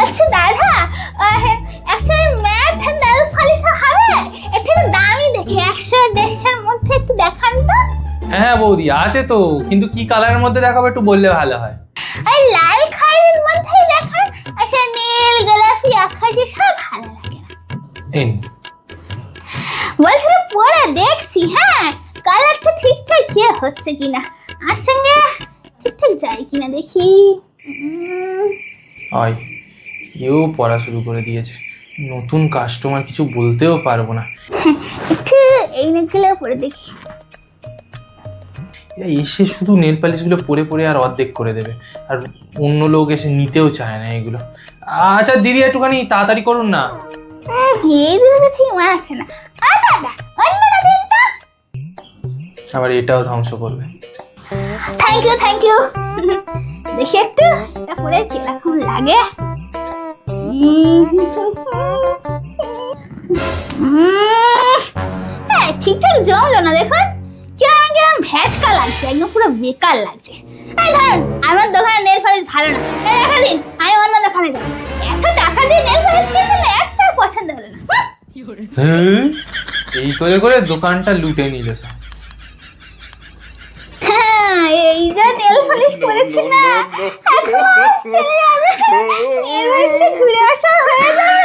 আচ্ছা দাদা একটা ম্যাথ নেল পলিশ হবে? একটু দামি দেখে একশো দেড়শোর মধ্যে একটু দেখান তো। হ্যাঁ হ্যাঁ বৌদি আছে তো কিন্তু কি কালারের মধ্যে দেখাবো একটু বললে ভালো হয়। ওই লাল খয়েরির মধ্যে দেখান আচ্ছা নীল গোলাপি আকাশি সব ভালো লাগে। এই। নিন। বলছিল পরে দেখছি হ্যাঁ কালারটা ঠিকঠাক ইয়ে হচ্ছে কিনা। আর সঙ্গে ঠিকঠাক যায় কিনা দেখি। হয় এও পড়া শুরু করে দিয়েছে। নতুন কাস্টমার কিছু বলতেও পারব না। একটু এই পরে দেখি। এসে শুধু নেল পালিশগুলো পরে পরে আর অর্ধেক করে দেবে। আর অন্য লোক এসে নিতেও চায় না এগুলো। আচ্ছা দিদি একটুখানি তাড়াতাড়ি করুন না। এই দুটো ঠিক মানাচ্ছে না। আবার এটাও ধ্বংস করবে। থ্যাংক ইউ থ্যাংক ইউ দেখি একটু এটা পরে কীরকম লাগে। ঠিকঠাক জমলো না দেখুন। কিরম কিরম ভ্যাটকা লাগছে একদম পুরো বেকার লাগছে। এই ধরুন আমার দোকানে নেল পালিশ ভালো না। এই রেখে দিন আমি অন্য দোকানে যাব। এত টাকা দিয়ে নেল পালিশ কিনতে একটা পছন্দ হলো না। হ্যাঁ? এই করে করে দোকানটা লুটে নিল সব। হ্যাঁ, এই যে নেল পালিশ করেছি না। ঘুরে আসা হয়ে যায়